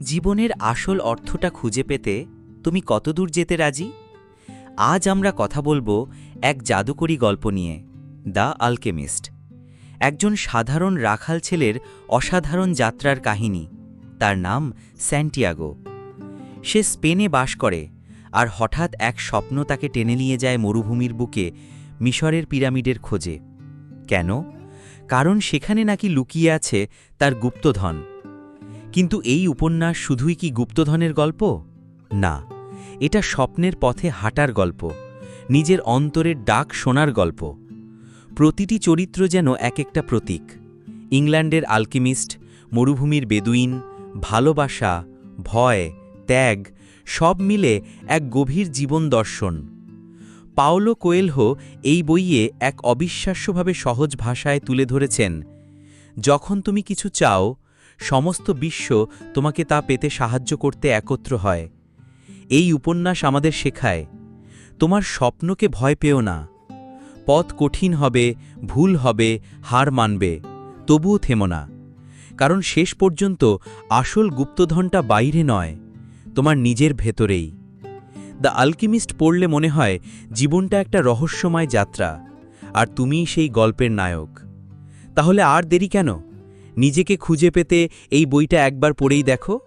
জীবনের আসল অর্থটা খুঁজে পেতে তুমি কতদূর যেতে রাজি? আজ আমরা কথা বলব এক জাদুকরী গল্প নিয়ে, দ্য আলকেমিস্ট। একজন সাধারণ রাখাল ছেলের অসাধারণ যাত্রার কাহিনী, তার নাম স্যান্টিয়াগো। সে স্পেনে বাস করে আর হঠাৎ এক স্বপ্ন তাকে টেনে নিয়ে যায় মরুভূমির বুকে, মিশরের পিরামিডের খোঁজে। কেন? কারণ সেখানে নাকি লুকিয়ে আছে তার গুপ্তধন। কিন্তু এই উপন্যাস শুধুই কি গুপ্তধনের গল্প? না, এটা স্বপ্নের পথে হাঁটার গল্প, নিজের অন্তরের ডাক শোনার গল্প। প্রতিটি চরিত্র যেন এক একটা প্রতীক। ইংল্যান্ডের আলকিমিস্ট, মরুভূমির বেদুইন, ভালোবাসা, ভয়, ত্যাগ, সব মিলে এক গভীর জীবন দর্শন। পাওলো কোয়েলহো এই বইয়ে এক অবিশ্বাস্যভাবে সহজ ভাষায় তুলে ধরেছেন, যখন তুমি কিছু চাও সমস্ত বিশ্ব তোমাকে তা পেতে সাহায্য করতে একত্র হয়। এই উপন্যাস আমাদের শেখায়, তোমার স্বপ্নকে ভয় পেও না, পথ কঠিন হবে, ভুল হবে, হার মানবে, তবুও থেমো না, কারণ শেষ পর্যন্ত আসল গুপ্তধনটা বাইরে নয়, তোমার নিজের ভেতরেই। দ্য আলকিমিস্ট পড়লে মনে হয় জীবনটা একটা রহস্যময় যাত্রা, আর তুমিই সেই গল্পের নায়ক। তাহলে আর দেরি কেন? নিজেকে খুঁজে পেতে এই বইটা একবার পড়েই দেখো।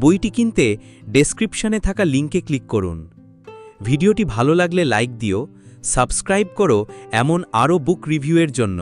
বইটি কিনতে ডেসক্রিপশানে থাকা লিঙ্কে ক্লিক করুন। ভিডিওটি ভালো লাগলে লাইক দিও, সাবস্ক্রাইব করো এমন আরও বুক রিভিউয়ের জন্য।